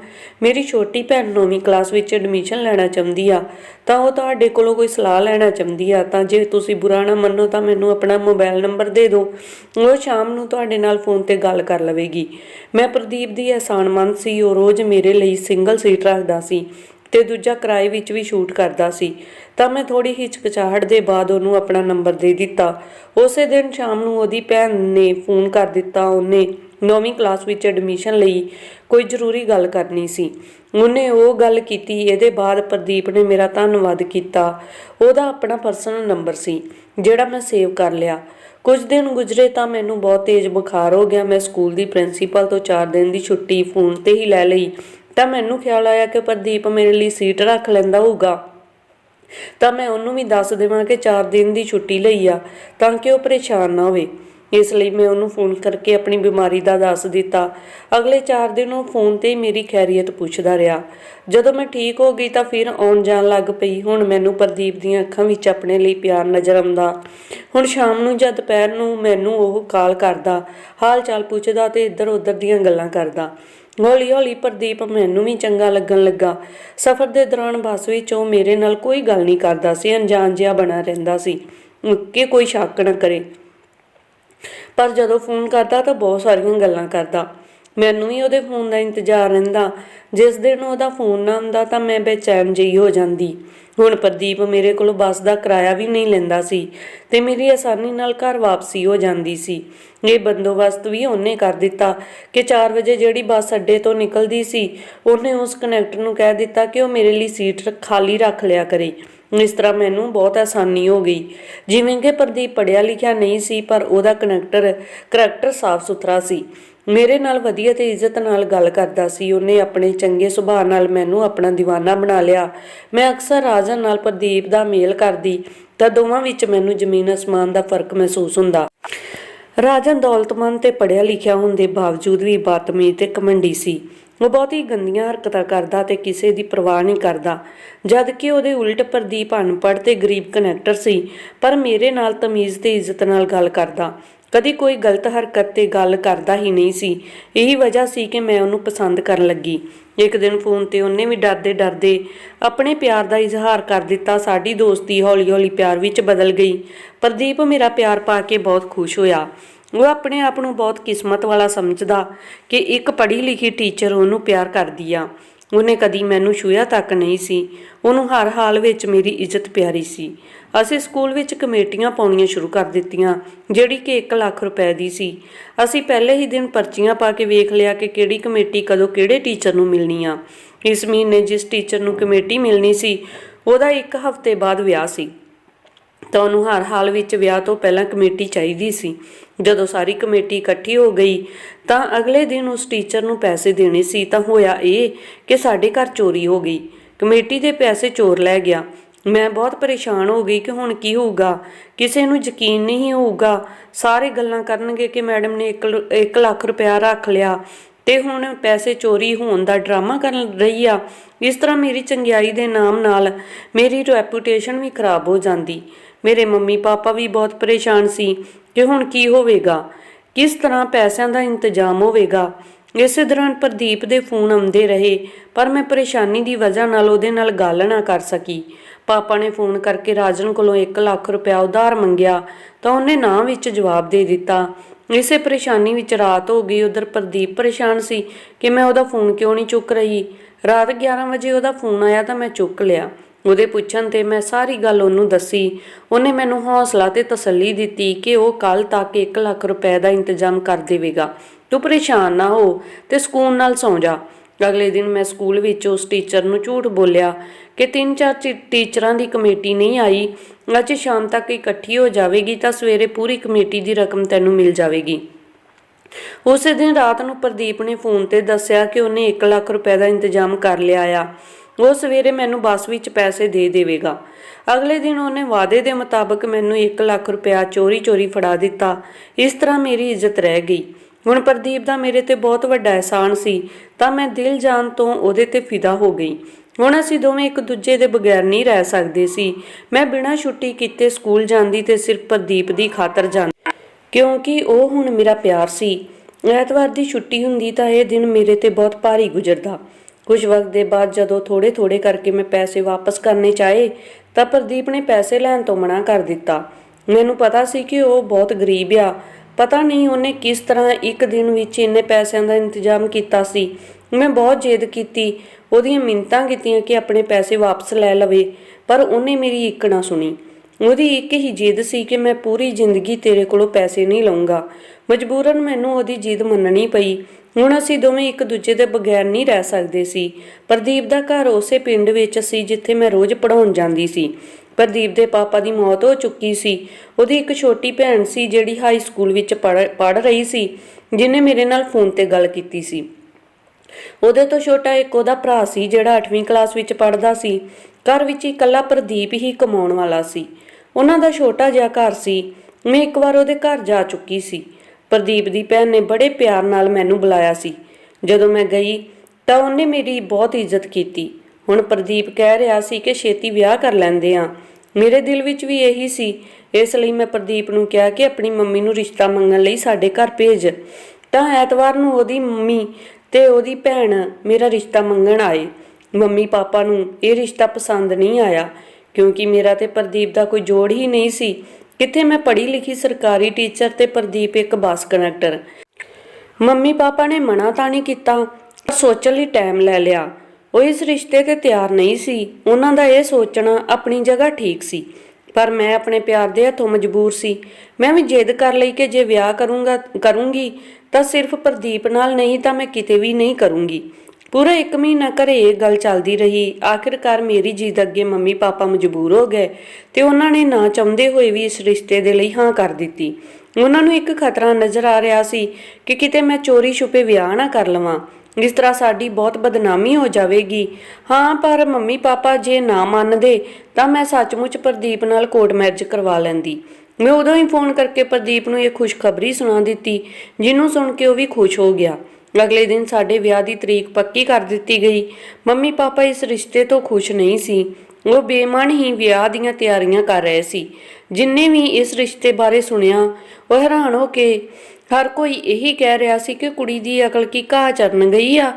ਮੇਰੀ ਛੋਟੀ ਭੈਣ ਨੌਵੀਂ ਕਲਾਸ ਵਿੱਚ ਐਡਮਿਸ਼ਨ ਲੈਣਾ ਚਾਹੁੰਦੀ ਆ, ਤਾਂ ਉਹ ਤੁਹਾਡੇ ਕੋਲੋਂ ਕੋਈ ਸਲਾਹ ਲੈਣਾ ਚਾਹੁੰਦੀ ਆ, ਤਾਂ ਜੇ ਤੁਸੀਂ ਬੁਰਾ ਨਾ ਮੰਨੋ ਤਾਂ ਮੈਨੂੰ ਆਪਣਾ ਮੋਬਾਈਲ ਨੰਬਰ ਦੇ ਦਿਓ। ਉਹ ਸ਼ਾਮ ਨੂੰ ਤੁਹਾਡੇ ਨਾਲ ਫੋਨ ਤੇ ਗੱਲ ਕਰ ਲਵੇਗੀ। ਮੈਂ ਪ੍ਰਦੀਪ ਦੀ ਅਹਿਸਾਨਮੰਦ ਸੀ, ਉਹ ਰੋਜ਼ ਮੇਰੇ ਲਈ ਸਿੰਗਲ ਸੀਟ ਰੱਖਦਾ ਸੀ ਤੇ ਦੂਜਾ ਕਿਰਾਏ ਵਿੱਚ ਵੀ ਸ਼ੂਟ ਕਰਦਾ ਸੀ। ਤਾਂ ਮੈਂ ਥੋੜੀ ਹਿਚਕਚਾਹਟ ਦੇ ਬਾਅਦ ਉਹਨੂੰ ਆਪਣਾ ਨੰਬਰ ਦੇ ਦਿੱਤਾ। ਉਸੇ ਦਿਨ ਸ਼ਾਮ ਨੂੰ ਉਹਦੀ ਭੈਣ ਨੇ ਫੋਨ ਕਰ ਦਿੱਤਾ। ਉਹਨੇ ਨੌਵੀਂ ਕਲਾਸ ਵਿੱਚ ਐਡਮਿਸ਼ਨ ਲਈ ਕੋਈ ਜ਼ਰੂਰੀ ਗੱਲ ਕਰਨੀ ਸੀ। ਉਹਨੇ ਉਹ ਗੱਲ ਕੀਤੀ, ਇਹਦੇ ਬਾਅਦ ਪ੍ਰਦੀਪ ਨੇ ਮੇਰਾ ਧੰਨਵਾਦ ਕੀਤਾ। ਉਹਦਾ ਆਪਣਾ ਪਰਸਨਲ ਨੰਬਰ ਸੀ, ਜਿਹੜਾ ਮੈਂ ਸੇਵ ਕਰ ਲਿਆ। ਕੁਝ ਦਿਨ ਗੁਜ਼ਰੇ ਤਾਂ ਮੈਨੂੰ ਬਹੁਤ ਤੇਜ਼ ਬੁਖਾਰ ਹੋ ਗਿਆ। ਮੈਂ ਸਕੂਲ ਦੀ ਪ੍ਰਿੰਸੀਪਲ ਤੋਂ 4 ਦਿਨ ਦੀ ਛੁੱਟੀ ਫੋਨ ਤੇ ਹੀ ਲੈ ਲਈ। ਤਾਂ ਮੈਨੂੰ ਖਿਆਲ ਆਇਆ ਕਿ ਪ੍ਰਦੀਪ ਮੇਰੇ ਲਈ ਸੀਟ ਰੱਖ ਲੈਂਦਾ ਹੋਊਗਾ। ਤਾਂ ਮੈਂ ਉਹਨੂੰ ਵੀ ਦੱਸ ਦੇਵਾਂ ਕਿ 4 ਦਿਨ ਦੀ ਛੁੱਟੀ ਲਈ ਆ ਤਾਂ ਕਿ ਉਹ ਪਰੇਸ਼ਾਨ ਨਾ ਹੋਵੇ। ਇਸ ਲਈ ਮੈਂ ਉਹਨੂੰ ਫੋਨ ਕਰਕੇ ਆਪਣੀ ਬਿਮਾਰੀ ਦਾ ਦੱਸ ਦਿੱਤਾ। ਅਗਲੇ 4 ਦਿਨ ਉਹ ਫੋਨ ਤੇ ਹੀ ਮੇਰੀ ਖੈਰੀਅਤ ਪੁੱਛਦਾ ਰਿਹਾ। ਜਦੋਂ ਮੈਂ ਠੀਕ ਹੋ ਗਈ ਤਾਂ ਫਿਰ ਆਉਣ ਜਾਣ ਲੱਗ ਪਈ। ਹੁਣ ਮੈਨੂੰ ਪ੍ਰਦੀਪ ਦੀਆਂ ਅੱਖਾਂ ਵਿੱਚ ਆਪਣੇ ਲਈ ਪਿਆਰ ਨਜ਼ਰ ਆਉਂਦਾ। ਹੁਣ ਸ਼ਾਮ ਨੂੰ ਜਾਂ ਦੁਪਹਿਰ ਨੂੰ ਮੈਨੂੰ ਉਹ ਕਾਲ ਕਰਦਾ। ਹਾਲ ਚਾਲ ਪੁੱਛਦਾ ਤੇ ਇੱਧਰ ਉੱਧਰ ਦੀਆਂ ਗੱਲਾਂ ਕਰਦਾ। ਹੌਲੀ ਹੌਲੀ ਪ੍ਰਦੀਪ ਮੈਨੂੰ ਵੀ ਚੰਗਾ ਲੱਗਣ ਲੱਗਾ। ਸਫ਼ਰ ਦੇ ਦੌਰਾਨ ਬੱਸ ਵਿੱਚ ਉਹ ਮੇਰੇ ਨਾਲ ਕੋਈ ਗੱਲ ਨਹੀਂ ਕਰਦਾ ਸੀ। ਅਣਜਾਣ ਜਿਹਾ ਬਣਾ ਰਹਿੰਦਾ ਸੀ। ਕਿ ਕੋਈ ਸ਼ੱਕ ਨਾ ਕਰੇ। ਪਰ ਜਦੋਂ ਫੋਨ ਕਰਦਾ ਤਾਂ ਬਹੁਤ ਸਾਰੀਆਂ ਗੱਲਾਂ ਕਰਦਾ। ਮੈਨੂੰ ਵੀ ਉਹਦੇ ਫੋਨ ਦਾ ਇੰਤਜ਼ਾਰ ਰਹਿੰਦਾ। ਜਿਸ ਦਿਨ ਉਹਦਾ ਫੋਨ ਨਾ ਆਉਂਦਾ ਤਾਂ ਮੈਂ ਬੇਚੈਨ ਜਿਹੀ ਹੋ ਜਾਂਦੀ। ਹੁਣ ਪ੍ਰਦੀਪ ਮੇਰੇ ਕੋਲੋਂ ਬੱਸ ਦਾ ਕਿਰਾਇਆ ਵੀ ਨਹੀਂ ਲੈਂਦਾ ਸੀ ਤੇ ਮੇਰੀ ਆਸਾਨੀ ਨਾਲ ਘਰ ਵਾਪਸੀ ਹੋ ਜਾਂਦੀ ਸੀ। ਇਹ ਬੰਦੋਬਸਤ ਵੀ ਉਹਨੇ ਕਰ ਦਿੱਤਾ ਕਿ 4 ਵਜੇ ਜਿਹੜੀ ਬੱਸ ਅੱਡੇ ਤੋਂ ਨਿਕਲਦੀ ਸੀ, ਉਹਨੇ ਉਸ ਕਨੈਕਟਰ ਨੂੰ ਕਹਿ ਦਿੱਤਾ ਕਿ ਉਹ ਮੇਰੇ ਲਈ ਸੀਟ ਖਾਲੀ ਰੱਖ ਲਿਆ ਕਰੇ। ਇਸ ਤਰ੍ਹਾਂ ਮੈਨੂੰ ਬਹੁਤ ਆਸਾਨੀ ਹੋ ਗਈ। ਜਿਵੇਂ ਕਿ ਪ੍ਰਦੀਪ ਪੜਿਆ ਲਿਖਿਆ ਨਹੀਂ ਸੀ, ਪਰ ਉਹਦਾ ਕਨੈਕਟਰ ਕਰੈਕਟਰ ਸਾਫ਼ ਸੁਥਰਾ ਸੀ। ਮੇਰੇ ਨਾਲ ਵਧੀਆ ਤੇ ਇੱਜ਼ਤ ਨਾਲ ਗੱਲ ਕਰਦਾ ਸੀ। ਉਹਨੇ ਆਪਣੇ ਚੰਗੇ ਸੁਭਾਅ ਨਾਲ ਮੈਨੂੰ ਆਪਣਾ دیਵਾਨਾ ਬਣਾ ਲਿਆ। ਮੈਂ ਅਕਸਰ ਰਾਜਨ ਨਾਲ ਪ੍ਰਦੀਪ ਦਾ ਮੇਲ ਕਰਦੀ, ਤਾਂ ਦੋਵਾਂ ਵਿੱਚ ਮੈਨੂੰ ਜ਼ਮੀਨ ਅਸਮਾਨ ਦਾ ਫ਼ਰਕ ਮਹਿਸੂਸ ਹੁੰਦਾ। ਰਾਜਨ ਦੌਲਤਮੰਦ ਤੇ ਪੜਿਆ ਲਿਖਿਆ ਹੋਣ ਦੇ ਬਾਵਜੂਦ ਵੀ ਬਦਤਮੀਜ਼ ਤੇ ਕਮੰਡੀ ਸੀ। ਉਹ ਬਹੁਤ ਹੀ ਗੰਦੀਆਂ ਹਰਕਤਾਂ ਕਰਦਾ ਤੇ ਕਿਸੇ ਦੀ ਪਰਵਾਹ ਨਹੀਂ ਕਰਦਾ। ਜਦ ਕਿ ਉਹਦੇ ਉਲਟ ਪ੍ਰਦੀਪ ਅਨਪੜ੍ਹ ਤੇ ਗਰੀਬ ਕਨੈਕਟਰ ਸੀ, ਪਰ ਮੇਰੇ ਨਾਲ ਤਮੀਜ਼ ਤੇ ਇੱਜ਼ਤ ਨਾਲ ਗੱਲ ਕਰਦਾ। ਕਦੀ ਕੋਈ ਗਲਤ ਹਰਕਤ ਤੇ ਗੱਲ ਕਰਦਾ ਹੀ ਨਹੀਂ ਸੀ। ਇਹੀ ਵਜ੍ਹਾ ਸੀ ਕਿ ਮੈਂ ਉਹਨੂੰ ਪਸੰਦ ਕਰਨ ਲੱਗੀ। ਇੱਕ ਦਿਨ ਫੋਨ ਤੇ ਉਹਨੇ ਵੀ ਡਰਦੇ ਡਰਦੇ ਆਪਣੇ ਪਿਆਰ ਦਾ ਇਜ਼ਹਾਰ ਕਰ ਦਿੱਤਾ। ਸਾਡੀ ਦੋਸਤੀ ਹੌਲੀ-ਹੌਲੀ ਪਿਆਰ ਵਿੱਚ ਬਦਲ ਗਈ। ਪ੍ਰਦੀਪ ਮੇਰਾ ਪਿਆਰ ਪਾ ਕੇ ਬਹੁਤ ਖੁਸ਼ ਹੋਇਆ। ਉਹ ਆਪਣੇ ਆਪ ਨੂੰ ਬਹੁਤ ਕਿਸਮਤ ਵਾਲਾ ਸਮਝਦਾ ਕਿ ਇੱਕ ਪੜ੍ਹੀ ਲਿਖੀ ਟੀਚਰ ਉਹਨੂੰ ਪਿਆਰ ਕਰਦੀ ਆ। ਉਹਨੇ ਕਦੀ ਮੈਨੂੰ ਛੂਇਆ ਤੱਕ ਨਹੀਂ ਸੀ। ਉਹਨੂੰ ਹਰ ਹਾਲ ਵਿੱਚ ਮੇਰੀ ਇੱਜ਼ਤ ਪਿਆਰੀ ਸੀ। ਅਸੀਂ ਸਕੂਲ ਵਿੱਚ ਕਮੇਟੀਆਂ ਪਾਉਣੀਆਂ ਸ਼ੁਰੂ ਕਰ ਦਿੱਤੀਆਂ, ਜਿਹੜੀ ਕਿ 1 ਲੱਖ ਰੁਪਏ ਦੀ ਸੀ। ਅਸੀਂ ਪਹਿਲੇ ਹੀ ਦਿਨ ਪਰਚੀਆਂ ਪਾ ਕੇ ਵੇਖ ਲਿਆ ਕਿ ਕਿਹੜੀ ਕਮੇਟੀ ਕਦੋਂ ਕਿਹੜੇ ਟੀਚਰ ਨੂੰ ਮਿਲਣੀ ਆ। ਇਸ ਮਹੀਨੇ ਜਿਸ ਟੀਚਰ ਨੂੰ ਕਮੇਟੀ ਮਿਲਣੀ ਸੀ, ਉਹਦਾ ਇੱਕ ਹਫ਼ਤੇ ਬਾਅਦ ਵਿਆਹ ਸੀ। ਤਾਂ ਉਹਨੂੰ ਹਰ ਹਾਲ ਵਿੱਚ ਵਿਆਹ ਤੋਂ ਪਹਿਲਾਂ ਕਮੇਟੀ ਚਾਹੀਦੀ ਸੀ। ਜਦੋਂ ਸਾਰੀ ਕਮੇਟੀ ਇਕੱਠੀ ਹੋ ਗਈ, ਤਾਂ ਅਗਲੇ ਦਿਨ ਉਸ ਟੀਚਰ ਨੂੰ ਪੈਸੇ ਦੇਣੇ ਸੀ, ਤਾਂ ਹੋਇਆ ਇਹ ਕਿ ਸਾਡੇ ਘਰ ਚੋਰੀ ਹੋ ਗਈ। ਕਮੇਟੀ ਦੇ ਪੈਸੇ ਚੋਰ ਲੈ ਗਿਆ। ਮੈਂ ਬਹੁਤ ਪਰੇਸ਼ਾਨ ਹੋ ਗਈ ਕਿ ਹੁਣ ਕੀ ਹੋਊਗਾ? ਕਿਸੇ ਨੂੰ ਯਕੀਨ ਨਹੀਂ ਹੋਊਗਾ। ਸਾਰੇ ਗੱਲਾਂ ਕਰਨਗੇ ਕਿ ਮੈਡਮ ਨੇ 1 ਲੱਖ ਰੁਪਇਆ ਰੱਖ ਲਿਆ। ਤੇ ਹੁਣ ਪੈਸੇ ਚੋਰੀ ਹੋਣ ਦਾ ਡਰਾਮਾ ਕਰਨ ਰਹੀ ਆ। ਇਸ ਤਰ੍ਹਾਂ ਮੇਰੀ ਚੰਗਿਆਈ ਦੇ ਨਾਮ ਨਾਲ ਮੇਰੀ ਰੈਪੂਟੇਸ਼ਨ ਵੀ ਖਰਾਬ ਹੋ ਜਾਂਦੀ। ਮੇਰੇ ਮੰਮੀ ਪਾਪਾ ਵੀ ਬਹੁਤ ਪਰੇਸ਼ਾਨ ਸੀ ਕਿ ਹੁਣ ਕੀ ਹੋਵੇਗਾ, ਕਿਸ ਤਰ੍ਹਾਂ ਪੈਸਿਆਂ ਦਾ ਇੰਤਜ਼ਾਮ ਹੋਵੇਗਾ। ਇਸੇ ਦੌਰਾਨ ਪ੍ਰਦੀਪ ਦੇ ਫੋਨ ਆਉਂਦੇ ਰਹੇ, ਪਰ ਮੈਂ ਪਰੇਸ਼ਾਨੀ ਦੀ ਵਜ੍ਹਾ ਨਾਲ ਉਹਦੇ ਨਾਲ ਗੱਲ ਨਾ ਕਰ ਸਕੀ। ਪਾਪਾ ਨੇ ਫੋਨ ਕਰਕੇ ਰਾਜਨ ਕੋਲੋਂ 1 ਲੱਖ ਰੁਪਇਆ ਉਧਾਰ ਮੰਗਿਆ ਤਾਂ ਉਹਨੇ ਨਾਂ ਵਿੱਚ ਜਵਾਬ ਦੇ ਦਿੱਤਾ। ਇਸੇ ਪਰੇਸ਼ਾਨੀ ਵਿੱਚ ਰਾਤ ਹੋ ਗਈ। ਉਧਰ ਪ੍ਰਦੀਪ ਪਰੇਸ਼ਾਨ ਸੀ ਕਿ ਮੈਂ ਉਹਦਾ ਫੋਨ ਕਿਉਂ ਨਹੀਂ ਚੁੱਕ ਰਹੀ? ਰਾਤ 11 ਵਜੇ ਉਹਦਾ ਫੋਨ ਆਇਆ ਤਾਂ ਮੈਂ ਚੁੱਕ ਲਿਆ। ਉਹਦੇ ਪੁੱਛਣ ਤੇ ਮੈਂ ਸਾਰੀ ਗੱਲ ਉਹਨੂੰ ਦੱਸੀ। ਉਹਨੇ ਮੈਨੂੰ ਹੌਸਲਾ ਤੇ ਤਸੱਲੀ ਦਿੱਤੀ ਕਿ ਉਹ ਕੱਲ ਤੱਕ 1 ਲੱਖ ਰੁਪਏ ਦਾ ਇੰਤਜ਼ਾਮ ਕਰ ਦੇਵੇਗਾ। ਤੂੰ ਪਰੇਸ਼ਾਨ ਨਾ ਹੋ ਤੇ ਸਕੂਨ ਨਾਲ ਸੌਂ ਜਾ। ਅਗਲੇ ਦਿਨ ਮੈਂ ਸਕੂਲ ਵਿੱਚ ਉਸ ਟੀਚਰ ਨੂੰ ਝੂਠ ਬੋਲਿਆ ਕਿ ਤਿੰਨ ਚਾਰ ਚੀ- ਟੀਚਰਾਂ ਦੀ ਕਮੇਟੀ ਨਹੀਂ ਆਈ। ਅੱਜ ਸ਼ਾਮ ਤੱਕ ਇਕੱਠੀ ਹੋ ਜਾਵੇਗੀ ਤਾਂ ਸਵੇਰੇ ਪੂਰੀ ਕਮੇਟੀ ਦੀ ਰਕਮ ਤੈਨੂੰ ਮਿਲ ਜਾਵੇਗੀ। ਉਸੇ ਦਿਨ ਰਾਤ ਨੂੰ ਪ੍ਰਦੀਪ ਨੇ ਫੋਨ ਤੇ ਦੱਸਿਆ ਕਿ ਉਹਨੇ 1 ਲੱਖ ਰੁਪਏ ਦਾ ਇੰਤਜ਼ਾਮ ਕਰ ਲਿਆ ਆ। ਉਹ ਸਵੇਰੇ ਮੈਨੂੰ ਬੱਸ ਵਿੱਚ ਪੈਸੇ ਦੇ ਦੇਵੇਗਾ। ਅਗਲੇ ਦਿਨ ਉਹਨੇ ਵਾਅਦੇ ਦੇ ਮੁਤਾਬਕ ਮੈਨੂੰ 1 ਲੱਖ ਰੁਪਇਆ ਚੋਰੀ-ਚੋਰੀ ਫੜਾ ਦਿੱਤਾ। ਇਸ ਤਰ੍ਹਾਂ ਮੇਰੀ ਇੱਜ਼ਤ ਰਹਿ ਗਈ। ਹੁਣ ਪ੍ਰਦੀਪ ਦਾ ਮੇਰੇ ਤੇ ਬਹੁਤ ਵੱਡਾ ਅਹਿਸਾਨ ਸੀ, ਤਾਂ ਮੈਂ ਦਿਲ ਜਾਨ ਤੋਂ ਉਹਦੇ ਤੇ ਫਿਦਾ ਹੋ ਗਈ। ਹੁਣ ਅਸੀਂ ਦੋਵੇਂ ਇੱਕ ਦੂਜੇ ਦੇ ਬਗੈਰ ਨਹੀਂ ਰਹਿ ਸਕਦੇ ਸੀ। ਮੈਂ ਬਿਨਾਂ ਛੁੱਟੀ ਕੀਤੇ ਸਕੂਲ ਜਾਂਦੀ ਤੇ ਸਿਰਫ ਪ੍ਰਦੀਪ ਦੀ ਖਾਤਰ ਜਾਂਦੀ। ਕਿਉਂਕਿ ਉਹ ਹੁਣ ਮੇਰਾ ਪਿਆਰ ਸੀ। ਐਤਵਾਰ ਦੀ ਛੁੱਟੀ ਹੁੰਦੀ ਤਾਂ ਇਹ ਦਿਨ ਮੇਰੇ ਤੇ ਬਹੁਤ ਭਾਰੀ ਗੁਜ਼ਰਦਾ। ਕੁਝ ਵਕਤ ਦੇ ਬਾਅਦ ਜਦੋਂ ਥੋੜੇ-ਥੋੜੇ ਕਰਕੇ ਮੈਂ ਪੈਸੇ ਵਾਪਸ ਕਰਨੇ ਚਾਹੇ, ਤਾਂ ਪ੍ਰਦੀਪ ਨੇ ਪੈਸੇ ਲੈਣ ਤੋਂ ਮਨਾ ਕਰ ਦਿੱਤਾ। ਮੈਨੂੰ ਪਤਾ ਸੀ ਕਿ ਉਹ ਬਹੁਤ ਗਰੀਬ ਆ। ਪਤਾ ਨਹੀਂ ਉਹਨੇ ਕਿਸ ਤਰ੍ਹਾਂ ਇੱਕ ਦਿਨ ਵਿੱਚ ਇੰਨੇ ਪੈਸਿਆਂ ਦਾ ਇੰਤਜ਼ਾਮ ਕੀਤਾ ਸੀ। ਮੈਂ ਬਹੁਤ ਜਿੱਦ ਕੀਤੀ, ਉਹਦੀਆਂ ਮਿੰਤਾਂ ਕੀਤੀਆਂ ਕਿ ਆਪਣੇ ਪੈਸੇ ਵਾਪਸ ਲੈ ਲਵੇ, ਪਰ ਉਹਨੇ ਮੇਰੀ ਇੱਕ ਨਾ ਸੁਣੀ। ਉਹਦੀ ਇੱਕ ਹੀ ਜਿੱਦ ਸੀ ਕਿ ਮੈਂ ਪੂਰੀ ਜ਼ਿੰਦਗੀ ਤੇਰੇ ਕੋਲੋਂ ਪੈਸੇ ਨਹੀਂ ਲਵਾਂਗਾ ਮਜਬੂਰਨ ਮੈਨੂੰ ਉਹਦੀ ਜਿੱਦ ਮੰਨਣੀ ਪਈ। ਹੁਣ ਅਸੀਂ ਦੋਵੇਂ ਇੱਕ ਦੂਜੇ ਦੇ ਬਗੈਰ ਨਹੀਂ ਰਹਿ ਸਕਦੇ ਸੀ। ਪ੍ਰਦੀਪ ਦਾ ਘਰ ਉਸੇ ਪਿੰਡ ਵਿੱਚ ਸੀ ਜਿੱਥੇ ਮੈਂ ਰੋਜ਼ ਪੜਾਉਣ ਜਾਂਦੀ ਸੀ। ਪ੍ਰਦੀਪ ਦੇ ਪਾਪਾ ਦੀ ਮੌਤ ਹੋ ਚੁੱਕੀ ਸੀ। ਉਹਦੀ ਇੱਕ ਛੋਟੀ ਭੈਣ ਸੀ ਜਿਹੜੀ ਹਾਈ ਸਕੂਲ ਵਿੱਚ ਪੜ੍ਹ ਰਹੀ ਸੀ ਜਿਨੇ ਮੇਰੇ ਨਾਲ ਫੋਨ ਤੇ ਗੱਲ ਕੀਤੀ ਸੀ। ਉਹਦੇ ਤੋਂ ਛੋਟਾ ਇੱਕ ਉਹਦਾ ਭਰਾ ਸੀ ਜਿਹੜਾ 8ਵੀਂ ਕਲਾਸ ਵਿੱਚ ਪੜ੍ਹਦਾ ਸੀ। ਘਰ ਵਿੱਚ ਇਕੱਲਾ ਪ੍ਰਦੀਪ ਹੀ ਕਮਾਉਣ ਵਾਲਾ ਸੀ। ਉਹਨਾਂ ਦਾ ਛੋਟਾ ਜਿਹਾ ਘਰ ਸੀ। ਮੈਂ ਇੱਕ ਵਾਰ ਉਹਦੇ ਘਰ ਜਾ ਚੁੱਕੀ ਸੀ। ਪ੍ਰਦੀਪ ਦੀ ਭੈਣ ਨੇ ਬੜੇ ਪਿਆਰ ਨਾਲ ਮੈਨੂੰ ਬੁਲਾਇਆ ਸੀ। ਜਦੋਂ ਮੈਂ ਗਈ ਤਾਂ ਉਹਨੇ ਮੇਰੀ ਬਹੁਤ ਇੱਜ਼ਤ ਕੀਤੀ। ਹੁਣ ਪ੍ਰਦੀਪ ਕਹਿ ਰਿਹਾ ਸੀ ਕਿ ਛੇਤੀ ਵਿਆਹ ਕਰ ਲੈਂਦੇ ਆ ਮੇਰੇ ਦਿਲ ਵਿੱਚ ਵੀ ਇਹੀ ਸੀ। ਇਸ ਲਈ ਮੈਂ ਪ੍ਰਦੀਪ ਨੂੰ ਕਿਹਾ ਕਿ ਆਪਣੀ ਮੰਮੀ ਨੂੰ ਰਿਸ਼ਤਾ ਮੰਗਣ ਲਈ ਸਾਡੇ ਘਰ ਭੇਜ। ਤਾਂ ਐਤਵਾਰ ਨੂੰ ਉਹਦੀ ਮੰਮੀ ਤੇ ਉਹਦੀ ਭੈਣ ਮੇਰਾ ਰਿਸ਼ਤਾ ਮੰਗਣ ਆਏ। ਮੰਮੀ ਪਾਪਾ ਨੂੰ ਇਹ ਰਿਸ਼ਤਾ ਪਸੰਦ ਨਹੀਂ ਆਇਆ, ਕਿਉਂਕਿ ਮੇਰਾ ਤੇ ਪ੍ਰਦੀਪ ਦਾ ਕੋਈ ਜੋੜ ਹੀ ਨਹੀਂ ਸੀ। ਕਿੱਥੇ ਮੈਂ ਪੜ੍ਹੀ ਲਿਖੀ ਸਰਕਾਰੀ ਟੀਚਰ ਤੇ ਪ੍ਰਦੀਪ ਇੱਕ ਬੱਸ ਕੰਡਕਟਰ। ਮੰਮੀ ਪਾਪਾ ਨੇ ਮਨਾ ਤਾਂ ਨਹੀਂ ਕੀਤਾ ਸੋਚਣ ਲਈ ਟਾਈਮ ਲੈ ਲਿਆ। ਉਹ ਇਸ ਰਿਸ਼ਤੇ ਤੇ ਤਿਆਰ ਨਹੀਂ ਸੀ। ਉਹਨਾਂ ਦਾ ਇਹ ਸੋਚਣਾ ਆਪਣੀ ਜਗ੍ਹਾ ਠੀਕ ਸੀ। ਪਰ ਮੈਂ ਆਪਣੇ ਪਿਆਰ ਦੇ ਹੱਥੋਂ ਮਜਬੂਰ ਸੀ। ਮੈਂ ਵੀ ਜਿੱਦ ਕਰ ਲਈ ਕਿ ਜੇ ਵਿਆਹ ਕਰੂੰਗਾ, ਕਰੂੰਗੀ, ਤਾਂ ਸਿਰਫ ਪ੍ਰਦੀਪ ਨਾਲ ਨਹੀਂ ਤਾਂ ਮੈਂ ਕਿਤੇ ਵੀ ਨਹੀਂ ਕਰੂੰਗੀ। ਪੂਰਾ 1 ਮਹੀਨਾ ਘਰੇ ਇਹ ਗੱਲ ਚੱਲਦੀ ਰਹੀ। ਆਖਿਰਕਾਰ ਮੇਰੀ ਜੀਦ ਅੱਗੇ ਮੰਮੀ ਪਾਪਾ ਮਜਬੂਰ ਹੋ ਗਏ ਤੇ ਉਹਨਾਂ ਨੇ ਨਾ ਚਾਹੁੰਦੇ ਹੋਏ ਵੀ ਇਸ ਰਿਸ਼ਤੇ ਦੇ ਲਈ ਹਾਂ ਕਰ ਦਿੱਤੀ। ਉਹਨਾਂ ਨੂੰ ਇੱਕ ਖਤਰਾ ਨਜ਼ਰ ਆ ਰਿਹਾ ਸੀ ਕਿ ਕਿਤੇ ਮੈਂ ਚੋਰੀ ਛੁਪੇ ਵਿਆਹ ਨਾ ਕਰ ਲਵਾਂ। ਇਸ ਤਰ੍ਹਾਂ ਸਾਡੀ ਬਹੁਤ ਬਦਨਾਮੀ ਹੋ ਜਾਵੇਗੀ। ਹਾਂ, ਪਰ ਮੰਮੀ ਪਾਪਾ ਜੇ ਨਾ ਮੰਨਦੇ, ਤਾਂ ਮੈਂ ਸੱਚਮੁੱਚ ਪ੍ਰਦੀਪ ਨਾਲ ਕੋਰਟ ਮੈਰਿਜ ਕਰਵਾ ਲੈਂਦੀ। ਮੈਂ ਉਦੋਂ ਹੀ ਫੋਨ ਕਰਕੇ ਪ੍ਰਦੀਪ ਨੂੰ ਇਹ ਖੁਸ਼ਖਬਰੀ ਸੁਣਾ ਦਿੱਤੀ, ਜਿਹਨੂੰ ਸੁਣ ਕੇ ਉਹ ਵੀ ਖੁਸ਼ ਹੋ ਗਿਆ। ਅਗਲੇ ਦਿਨ ਸਾਡੇ ਵਿਆਹ ਦੀ ਤਰੀਕ ਪੱਕੀ ਕਰ ਦਿੱਤੀ ਗਈ। ਮੰਮੀ ਪਾਪਾ ਇਸ ਰਿਸ਼ਤੇ ਤੋਂ ਖੁਸ਼ ਨਹੀਂ ਸੀ। ਉਹ ਬੇਮਨ ਹੀ ਵਿਆਹ ਦੀਆਂ ਤਿਆਰੀਆਂ ਕਰ ਰਹੇ ਸੀ। ਜਿੰਨੇ ਵੀ ਇਸ ਰਿਸ਼ਤੇ ਬਾਰੇ ਸੁਣਿਆ, ਉਹ ਹੈਰਾਨ ਹੋ ਕੇ ਹਰ ਕੋਈ ਇਹੀ ਕਹਿ ਰਿਹਾ ਸੀ ਕਿ ਕੁੜੀ ਦੀ ਅਕਲ ਕੀ ਘਾਹ ਚਰਨ ਗਈ ਆ।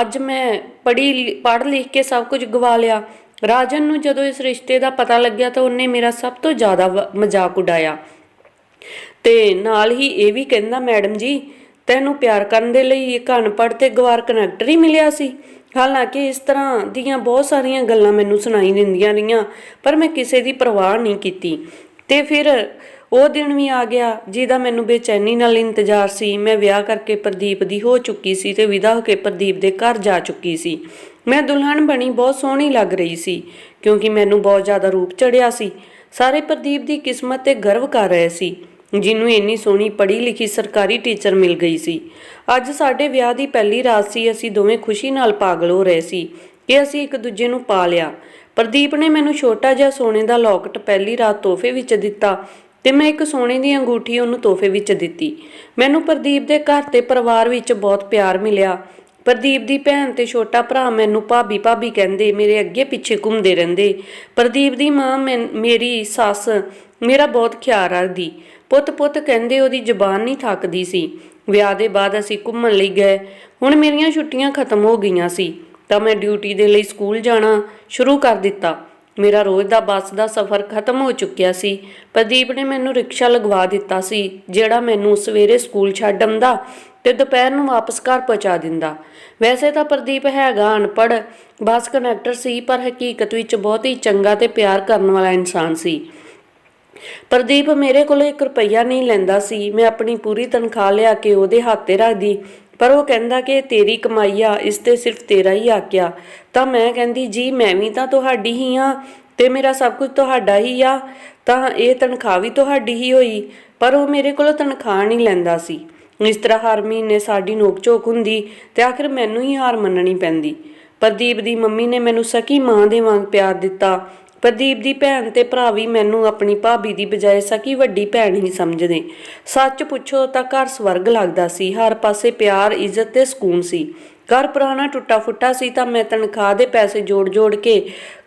ਅੱਜ ਮੈਂ ਪੜ੍ਹੀ ਪੜ੍ਹ ਲਿਖ ਕੇ ਸਭ ਕੁਝ ਗਵਾ ਲਿਆ। ਰਾਜਨ ਨੂੰ ਜਦੋਂ ਇਸ ਰਿਸ਼ਤੇ ਦਾ ਪਤਾ ਲੱਗਿਆ ਤਾਂ ਉਹਨੇ ਮੇਰਾ ਸਭ ਤੋਂ ਜ਼ਿਆਦਾ ਮਜ਼ਾਕ ਉਡਾਇਆ। ਤੇ ਨਾਲ ਹੀ ਇਹ ਵੀ ਕਹਿੰਦਾ, ਮੈਡਮ ਜੀ, ਤੈਨੂੰ ਪਿਆਰ ਕਰਨ ਦੇ ਲਈ ਇੱਕ ਅਨਪੜ੍ਹ ਤੇ ਗਵਾਰ ਕਨੈਕਟਰ ਹੀ ਮਿਲਿਆ ਸੀ। ਹਾਲਾਂਕਿ ਇਸ ਤਰ੍ਹਾਂ ਦੀਆਂ ਬਹੁਤ ਸਾਰੀਆਂ ਗੱਲਾਂ ਮੈਨੂੰ ਸੁਣਾਈ ਦਿੰਦੀਆਂ ਰਹੀਆਂ, ਪਰ ਮੈਂ ਕਿਸੇ ਦੀ ਪਰਵਾਹ ਨਹੀਂ ਕੀਤੀ। ਤੇ ਫਿਰ ਉਹ ਦਿਨ ਵੀ ਆ ਗਿਆ ਜਿਹਦਾ ਮੈਨੂੰ ਬੇਚੈਨੀ ਨਾਲ ਇੰਤਜ਼ਾਰ ਸੀ। ਮੈਂ ਵਿਆਹ ਕਰਕੇ ਪ੍ਰਦੀਪ ਦੀ ਹੋ ਚੁੱਕੀ ਸੀ ਤੇ ਵਿਦਾ ਹੋ ਕੇ ਪ੍ਰਦੀਪ ਦੇ ਘਰ ਜਾ ਚੁੱਕੀ ਸੀ। ਮੈਂ ਦੁਲਹਨ ਬਣੀ ਬਹੁਤ ਸੋਹਣੀ ਲੱਗ ਰਹੀ ਸੀ ਕਿਉਂਕਿ ਮੈਨੂੰ ਬਹੁਤ ਜ਼ਿਆਦਾ ਰੂਪ ਚੜਿਆ ਸੀ। ਸਾਰੇ ਪ੍ਰਦੀਪ ਦੀ ਕਿਸਮਤ ਤੇ ਗਰਵ ਕਰ ਰਹੇ ਸੀ। ਜਿਹਨੂੰ ਇੰਨੀ ਸੋਹਣੀ ਪੜ੍ਹੀ ਲਿਖੀ ਸਰਕਾਰੀ ਟੀਚਰ ਮਿਲ ਗਈ ਸੀ। ਅੱਜ ਸਾਡੇ ਵਿਆਹ ਦੀ ਪਹਿਲੀ ਰਾਤ ਸੀ, ਅਸੀਂ ਦੋਵੇਂ ਖੁਸ਼ੀ ਨਾਲ ਪਾਗਲ ਹੋ ਰਹੇ ਸੀ ਕਿ ਅਸੀਂ ਇੱਕ ਦੂਜੇ ਨੂੰ ਪਾ ਲਿਆ। ਪ੍ਰਦੀਪ ਨੇ ਮੈਨੂੰ ਛੋਟਾ ਜਿਹਾ ਸੋਨੇ ਦਾ ਲੌਕਟ ਪਹਿਲੀ ਰਾਤ ਤੋਹਫੇ ਵਿੱਚ ਦਿੱਤਾ ਤੇ ਮੈਂ ਇੱਕ ਸੋਨੇ ਦੀ ਅੰਗੂਠੀ ਉਹਨੂੰ ਤੋਹਫੇ ਵਿੱਚ ਦਿੱਤੀ। ਮੈਨੂੰ ਪ੍ਰਦੀਪ ਦੇ ਘਰ ਤੇ ਪਰਿਵਾਰ ਵਿੱਚ ਬਹੁਤ ਪਿਆਰ ਮਿਲਿਆ। ਪ੍ਰਦੀਪ ਦੀ ਭੈਣ ਤੇ ਛੋਟਾ ਭਰਾ ਮੈਨੂੰ ਭਾਬੀ ਭਾਬੀ ਕਹਿੰਦੇ, ਮੇਰੇ ਅੱਗੇ ਪਿੱਛੇ ਘੁੰਮਦੇ ਰਹਿੰਦੇ। ਪ੍ਰਦੀਪ ਦੀ ਮਾਂ ਮੈਨ- ਮੇਰੀ ਸੱਸ ਮੇਰਾ ਬਹੁਤ ਖਿਆਲ ਰੱਖਦੀ। ਪੁੱਤ ਪੁੱਤ ਕਹਿੰਦੇ ਉਹਦੀ ਜ਼ਬਾਨ ਨਹੀਂ ਥੱਕਦੀ ਸੀ। ਵਿਆਹ ਦੇ ਬਾਅਦ ਅਸੀਂ ਘੁੰਮਣ ਲਈ ਗਏ। ਹੁਣ ਮੇਰੀਆਂ ਛੁੱਟੀਆਂ ਖਤਮ ਹੋ ਗਈਆਂ ਸੀ। ਤਾਂ ਮੈਂ ਡਿਊਟੀ ਦੇ ਲਈ ਸਕੂਲ ਜਾਣਾ ਸ਼ੁਰੂ ਕਰ ਦਿੱਤਾ। ਮੇਰਾ ਰੋਜ਼ ਦਾ ਬੱਸ ਦਾ ਸਫ਼ਰ ਖਤਮ ਹੋ ਚੁੱਕਿਆ ਸੀ। ਪ੍ਰਦੀਪ ਨੇ ਮੈਨੂੰ ਰਿਕਸ਼ਾ ਲਗਵਾ ਦਿੱਤਾ ਸੀ, ਜਿਹੜਾ ਮੈਨੂੰ ਸਵੇਰੇ ਸਕੂਲ ਛੱਡ ਆਉਂਦਾ ਤੇ ਦੁਪਹਿਰ ਨੂੰ ਵਾਪਸ ਘਰ ਪਹੁੰਚਾ ਦਿੰਦਾ। ਵੈਸੇ ਤਾਂ ਪ੍ਰਦੀਪ ਹੈਗਾ ਅਨਪੜ੍ਹ, ਬੱਸ ਕਨੈਕਟਰ ਸੀ, ਪਰ ਹਕੀਕਤ ਵਿੱਚ ਬਹੁਤ ਹੀ ਚੰਗਾ ਤੇ ਪਿਆਰ ਕਰਨ ਵਾਲਾ ਇਨਸਾਨ ਸੀ। ਪ੍ਰਦੀਪ ਮੇਰੇ ਕੋਲੋਂ 1 ਰੁਪਈਆ ਨਹੀਂ ਲੈਂਦਾ ਸੀ, ਮੈਂ ਆਪਣੀ ਪੂਰੀ ਤਨਖਾਹ ਲਿਆ ਕੇ ਉਹਦੇ ਹੱਥ ਤੇ ਰੱਖਦੀ ਪਰ ਉਹ ਕਹਿੰਦਾ ਕਿ ਤੇਰੀ ਕਮਾਈ ਆ, ਇਸ ਤੇ ਸਿਰਫ ਤੇਰਾ ਹੀ ਆਕਿਆ ਤਾਂ ਮੈਂ ਕਹਿੰਦੀ, ਜੀ, ਮੈਂ ਵੀ ਤਾਂ ਤੁਹਾਡੀ ਹੀ ਆ ਤੇ ਮੇਰਾ ਸਭ ਕੁਝ ਤੁਹਾਡਾ ਹੀ ਆ, ਤਾਂ ਇਹ ਤਨਖਾਹ ਵੀ ਤੁਹਾਡੀ ਹੀ ਹੋਈ। ਪਰ ਉਹ ਮੇਰੇ ਕੋਲੋਂ ਤਨਖਾਹ ਨਹੀਂ ਲੈਂਦਾ ਸੀ। ਇਸ ਤਰ੍ਹਾਂ ਹਰ ਮਹੀਨੇ ਸਾਡੀ ਨੋਕ ਝੋਕ ਹੁੰਦੀ ਤੇ ਆਖਿਰ ਮੈਨੂੰ ਹੀ ਹਾਰ ਮੰਨਣੀ ਪੈਂਦੀ। ਪ੍ਰਦੀਪ ਦੀ ਮੰਮੀ ਨੇ ਮੈਨੂੰ ਸਕੀ ਮਾਂ ਦੇ ਵਾਂਗ ਪਿਆਰ ਦਿੱਤਾ। ਪ੍ਰਦੀਪ ਦੀ ਭੈਣ ਤੇ ਭਰਾ ਵੀ ਮੈਨੂੰ ਆਪਣੀ ਭਾਬੀ ਦੀ ਬਜਾਏ ਸਕੀ ਵੱਡੀ ਭੈਣ ਹੀ ਸਮਝਦੇ। ਸੱਚ ਪੁੱਛੋ ਤਾਂ ਘਰ ਸਵਰਗ ਲੱਗਦਾ ਸੀ, ਹਰ ਪਾਸੇ ਪਿਆਰ, ਇੱਜ਼ਤ ਤੇ ਸਕੂਨ ਸੀ। ਘਰ ਪੁਰਾਣਾ ਟੁੱਟਾ ਫੁੱਟਾ ਸੀ ਤਾਂ ਮੈਂ ਤਨਖਾਹ ਦੇ ਪੈਸੇ ਜੋੜ-ਜੋੜ ਕੇ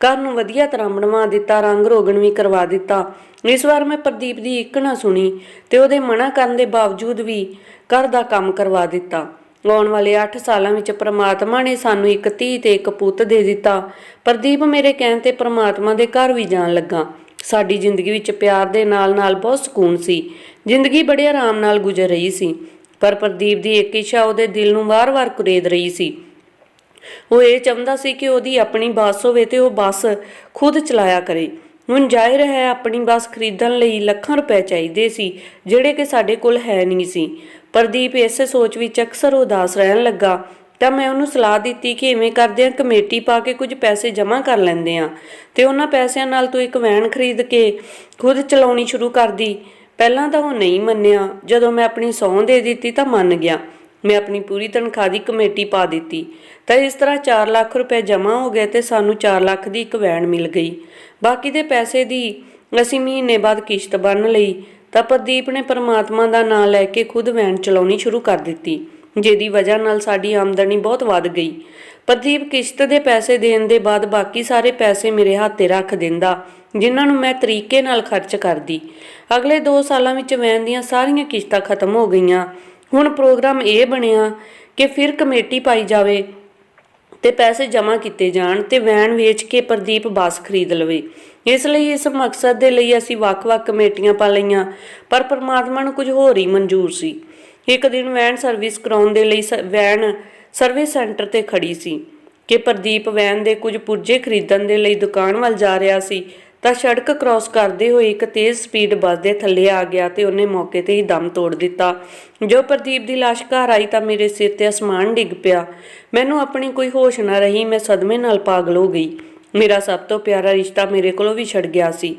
ਘਰ ਨੂੰ ਵਧੀਆ ਤਰ੍ਹਾਂ ਬਣਵਾ ਦਿੱਤਾ, ਰੰਗ ਰੋਗਣ ਵੀ ਕਰਵਾ ਦਿੱਤਾ। ਇਸ ਵਾਰ ਮੈਂ ਪ੍ਰਦੀਪ ਦੀ ਇੱਕ ਨਾ ਸੁਣੀ ਤੇ ਉਹਦੇ ਮਨਾ ਕਰਨ ਦੇ ਬਾਵਜੂਦ ਵੀ ਘਰ ਦਾ ਕੰਮ ਕਰਵਾ ਦਿੱਤਾ। ਆਉਣ ਵਾਲੇ 8 ਸਾਲਾਂ ਵਿੱਚ ਪ੍ਰਮਾਤਮਾ ਨੇ ਸਾਨੂੰ ਇੱਕ ਧੀ ਤੇ ਇੱਕ ਪੁੱਤ ਦੇ ਦਿੱਤਾ। ਪ੍ਰਦੀਪ ਮੇਰੇ ਕਹਿਣ ਤੇ ਪ੍ਰਮਾਤਮਾ ਦੇ ਘਰ ਵੀ ਜਾਣ ਲੱਗਾ। ਸਾਡੀ ਜ਼ਿੰਦਗੀ ਵਿੱਚ ਪਿਆਰ ਦੇ ਨਾਲ-ਨਾਲ ਬਹੁਤ ਸਕੂਨ ਸੀ। ਜ਼ਿੰਦਗੀ ਬੜੇ ਆਰਾਮ ਨਾਲ ਗੁਜ਼ਰ ਰਹੀ ਸੀ, ਪਰ ਪ੍ਰਦੀਪ ਦੀ ਇੱਕ ਇੱਛਾ ਉਹਦੇ ਦਿਲ ਨੂੰ ਵਾਰ-ਵਾਰ ਕੁਰੇਦ ਰਹੀ ਸੀ। ਉਹ ਇਹ ਚਾਹੁੰਦਾ ਸੀ ਕਿ ਉਹਦੀ ਆਪਣੀ ਬੱਸ ਹੋਵੇ ਤੇ ਉਹ ਬੱਸ ਖੁਦ ਚਲਾਇਆ ਕਰੇ। ਹੁਣ ਜ਼ਾਹਿਰ ਹੈ ਆਪਣੀ ਬੱਸ ਖਰੀਦਣ ਲਈ ਲੱਖਾਂ ਰੁਪਏ ਚਾਹੀਦੇ ਸੀ, ਜਿਹੜੇ ਕਿ ਸਾਡੇ ਕੋਲ ਹੈ ਨਹੀਂ ਸੀ। ਪ੍ਰਦੀਪ ਇਸੇ ਸੋਚ ਵਿੱਚ ਅਕਸਰ ਉਦਾਸ ਰਹਿਣ ਲੱਗਾ। ਤਾਂ ਮੈਂ ਉਹਨੂੰ ਸਲਾਹ ਦਿੱਤੀ ਕਿ ਇਵੇਂ ਕਰਦੇ ਆ ਕਮੇਟੀ ਪਾ ਕੇ ਕੁਝ ਪੈਸੇ ਜਮ੍ਹਾਂ ਕਰ ਲੈਂਦੇ ਆ ਤੇ ਉਹਨਾਂ ਪੈਸਿਆਂ ਨਾਲ ਤੂੰ ਇੱਕ ਵੈਨ ਖਰੀਦ ਕੇ ਖੁਦ ਚਲਾਉਣੀ ਸ਼ੁਰੂ ਕਰਦੀ। ਪਹਿਲਾਂ ਤਾਂ ਉਹ ਨਹੀਂ ਮੰਨਿਆ। ਜਦੋਂ ਮੈਂ ਆਪਣੀ ਸੌਂ ਦੇ ਦਿੱਤੀ ਤਾਂ ਮੰਨ ਗਿਆ। ਮੈਂ ਆਪਣੀ ਪੂਰੀ ਤਨਖਾਹ ਦੀ ਕਮੇਟੀ ਪਾ ਦਿੱਤੀ। ਤਾਂ ਇਸ ਤਰ੍ਹਾਂ 4 ਲੱਖ ਰੁਪਏ ਜਮ੍ਹਾਂ ਹੋ ਗਏ ਤੇ ਸਾਨੂੰ 4 ਲੱਖ ਦੀ ਇੱਕ ਵੈਨ ਮਿਲ ਗਈ। ਬਾਕੀ ਦੇ ਪੈਸੇ ਦੀ ਅਸੀਂ ਮਹੀਨੇ ਬਾਅਦ ਕਿਸ਼ਤ ਬੰਨ ਲਈ ਤਾਂ ਪ੍ਰਦੀਪ ਨੇ ਪਰਮਾਤਮਾ ਦਾ ਨਾਮ ਲੈ ਕੇ ਖੁਦ ਵੈਨ ਚਲਾਉਣੀ ਸ਼ੁਰੂ ਕਰ ਦਿੱਤੀ, ਜਿਹਦੀ ਵਜ੍ਹਾ ਨਾਲ ਸਾਡੀ ਆਮਦਨੀ ਬਹੁਤ ਵੱਧ ਗਈ। ਪ੍ਰਦੀਪ ਕਿਸ਼ਤ ਦੇ ਪੈਸੇ ਦੇਣ ਦੇ ਬਾਅਦ ਬਾਕੀ ਸਾਰੇ ਪੈਸੇ ਮੇਰੇ ਹੱਥੇ ਰੱਖ ਦਿੰਦਾ, ਜਿਨ੍ਹਾਂ ਨੂੰ ਮੈਂ ਤਰੀਕੇ ਨਾਲ ਖਰਚ ਕਰਦੀ। ਅਗਲੇ 2 ਸਾਲਾਂ ਵਿੱਚ ਵੈਨ ਦੀਆਂ ਸਾਰੀਆਂ ਕਿਸ਼ਤਾਂ ਖਤਮ ਹੋ ਗਈਆਂ। ਹੁਣ ਪ੍ਰੋਗਰਾਮ ਇਹ ਬਣਿਆ ਕਿ ਫਿਰ ਕਮੇਟੀ ਪਾਈ ਜਾਵੇ ਤੇ ਪੈਸੇ ਜਮ੍ਹਾਂ ਕੀਤੇ ਜਾਣ ਤੇ ਵੈਨ ਵੇਚ ਕੇ ਪ੍ਰਦੀਪ ਬੱਸ ਖਰੀਦ ਲਵੇ। ਇਸ ਲਈ ਇਸ ਮਕਸਦ ਦੇ ਲਈ ਅਸੀਂ ਵੱਖ-ਵੱਖ ਕਮੇਟੀਆਂ ਪਾ ਲਈਆਂ, ਪਰ ਪ੍ਰਮਾਤਮਾ ਨੂੰ ਕੁਝ ਹੋਰ ਹੀ ਮਨਜ਼ੂਰ ਸੀ। ਇੱਕ ਦਿਨ ਵੈਨ ਸਰਵਿਸ ਕਰਾਉਣ ਦੇ ਲਈ ਸ- ਵੈਨ ਸਰਵਿਸ ਸੈਂਟਰ ਤੇ ਖੜੀ ਸੀ ਕਿ ਪ੍ਰਦੀਪ ਵੈਨ ਦੇ ਕੁਝ ਪੁਰਜੇ ਖਰੀਦਣ ਦੇ ਲਈ ਦੁਕਾਨ ਵੱਲ ਜਾ ਰਿਹਾ ਸੀ, ਤਾਂ ਸੜਕ ਕ੍ਰਾਸ ਕਰਦੇ ਹੋਏ ਇੱਕ ਤੇਜ਼ ਸਪੀਡ ਬੱਸ ਦੇ ਥੱਲੇ ਆ ਗਿਆ ਤੇ ਉਹਨੇ ਮੌਕੇ ਤੇ ਹੀ ਦਮ ਤੋੜ ਦਿੱਤਾ। ਜੋ ਪ੍ਰਦੀਪ ਦੀ ਲਾਸ਼ ਘਰ ਆਈ ਤਾਂ ਮੇਰੇ ਸਿਰ ਤੇ ਅਸਮਾਨ ਡਿੱਗ ਪਿਆ। ਮੈਨੂੰ ਆਪਣੀ ਕੋਈ ਹੋਸ਼ ਨਾ ਰਹੀ, ਮੈਂ ਸਦਮੇ ਨਾਲ ਪਾਗਲ ਹੋ ਗਈ। ਮੇਰਾ ਸਭ ਤੋਂ ਪਿਆਰਾ ਰਿਸ਼ਤਾ ਮੇਰੇ ਕੋਲੋਂ ਵੀ ਛੱਡ ਗਿਆ ਸੀ।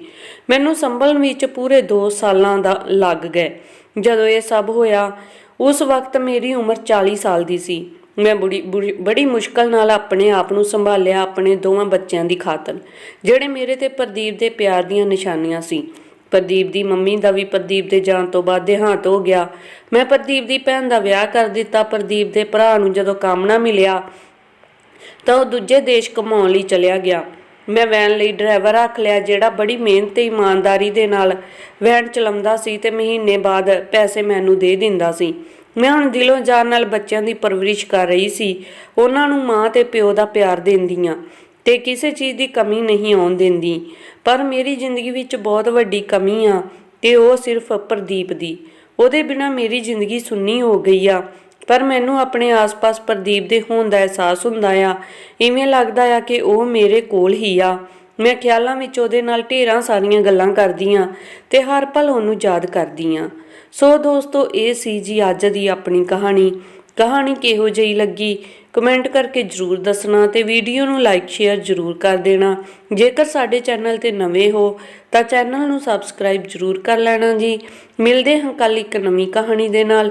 ਮੈਨੂੰ ਸੰਭਲਣ ਵਿੱਚ ਪੂਰੇ 2 ਸਾਲਾਂ ਦਾ ਲੱਗ ਗਏ। ਜਦੋਂ ਇਹ ਸਭ ਹੋਇਆ, ਉਸ ਵਕਤ ਮੇਰੀ ਉਮਰ 40 ਸਾਲ ਦੀ ਸੀ। ਮੈਂ ਬੜੀ, ਬੜੀ- ਬੜੀ ਮੁਸ਼ਕਲ ਨਾਲ ਆਪਣੇ ਆਪ ਨੂੰ ਸੰਭਾਲਿਆ ਆਪਣੇ ਦੋਵਾਂ ਬੱਚਿਆਂ ਦੀ ਖਾਤਰ, ਜਿਹੜੇ ਮੇਰੇ ਤੇ ਪ੍ਰਦੀਪ ਦੇ ਪਿਆਰ ਦੀਆਂ ਨਿਸ਼ਾਨੀਆਂ ਸੀ। ਪ੍ਰਦੀਪ ਦੀ ਮੰਮੀ ਦਾ ਵੀ ਪ੍ਰਦੀਪ ਦੇ ਜਾਣ ਤੋਂ ਬਾਅਦ ਦੇਹਾਂਤ ਹੋ ਗਿਆ। ਮੈਂ ਪ੍ਰਦੀਪ ਦੀ ਭੈਣ ਦਾ ਵਿਆਹ ਕਰ ਦਿੱਤਾ। ਪ੍ਰਦੀਪ ਦੇ ਭਰਾ ਨੂੰ ਜਦੋਂ ਕੰਮ ਨਾ ਮਿਲਿਆ ਤਾਂ ਉਹ ਦੂਜੇ ਦੇਸ਼ ਕਮਾਉਣ ਲਈ ਚਲਿਆ ਗਿਆ। ਮੈਂ ਵੈਨ ਲਈ ਡਰਾਈਵਰ ਰੱਖ ਲਿਆ, ਜਿਹੜਾ ਬੜੀ ਮਿਹਨਤ ਤੇ ਇਮਾਨਦਾਰੀ ਦੇ ਨਾਲ ਵੈਨ ਚਲਾਉਂਦਾ ਸੀ ਤੇ ਮਹੀਨੇ ਬਾਅਦ ਪੈਸੇ ਮੈਨੂੰ ਦੇ ਦਿੰਦਾ ਸੀ। ਮੈਂ ਹੁਣ ਦਿਲੋਂ ਜਾਨ ਨਾਲ ਬੱਚਿਆਂ ਦੀ ਪਰਵਰਿਸ਼ ਕਰ ਰਹੀ ਸੀ। ਉਹਨਾਂ ਨੂੰ ਮਾਂ ਤੇ ਪਿਓ ਦਾ ਪਿਆਰ ਦਿੰਦੀ ਦਿੰਦੀਆਂ ਤੇ ਕਿਸੇ ਚੀਜ਼ ਦੀ ਕਮੀ ਨਹੀਂ ਆਉਣ ਦਿੰਦੀ। ਪਰ ਮੇਰੀ ਜ਼ਿੰਦਗੀ ਵਿੱਚ ਬਹੁਤ ਵੱਡੀ ਕਮੀ ਆ ਤੇ ਉਹ ਸਿਰਫ ਪ੍ਰਦੀਪ ਦੀ। ਉਹਦੇ ਬਿਨਾ ਮੇਰੀ ਜ਼ਿੰਦਗੀ ਸੁੰਨੀ ਹੋ ਗਈ ਆ। ਪਰ ਮੈਨੂੰ ਆਪਣੇ ਆਸ-ਪਾਸ ਪ੍ਰਦੀਪ ਦੇ ਹੋਣ ਦਾ ਅਹਿਸਾਸ ਹੁੰਦਾ ਆ। ਇਵੇਂ ਲੱਗਦਾ ਆ ਕਿ ਉਹ ਮੇਰੇ ਕੋਲ ਹੀ ਆ। ਮੈਂ ਖਿਆਲਾਂ ਵਿੱਚ ਉਹਦੇ ਨਾਲ ਢੇਰਾਂ ਸਾਰੀਆਂ ਗੱਲਾਂ ਕਰਦੀ ਆ ਤੇ ਹਰ ਪਲ ਉਹਨੂੰ ਯਾਦ ਕਰਦੀ ਆ ਸੋ ਦੋਸਤੋ, ਇਹ ਸੀ ਜੀ ਅੱਜ ਦੀ ਆਪਣੀ ਕਹਾਣੀ। ਕਹਾਣੀ ਕਿਹੋ ਜਿਹੀ ਲੱਗੀ? ਕਮੈਂਟ ਕਰਕੇ ਜਰੂਰ ਦੱਸਣਾ ਤੇ ਵੀਡੀਓ ਨੂੰ ਲਾਈਕ, ਸ਼ੇਅਰ ਜਰੂਰ ਕਰ ਦੇਣਾ। ਜੇਕਰ ਸਾਡੇ ਚੈਨਲ ਤੇ ਨਵੇਂ ਹੋ, ਤਾਂ ਚੈਨਲ ਨੂੰ ਸਬਸਕ੍ਰਾਈਬ ਜਰੂਰ ਕਰ ਲੈਣਾ ਜੀ। ਮਿਲਦੇ ਹਾਂ ਕੱਲ ਇੱਕ ਨਵੀਂ ਕਹਾਣੀ ਦੇ ਨਾਲ।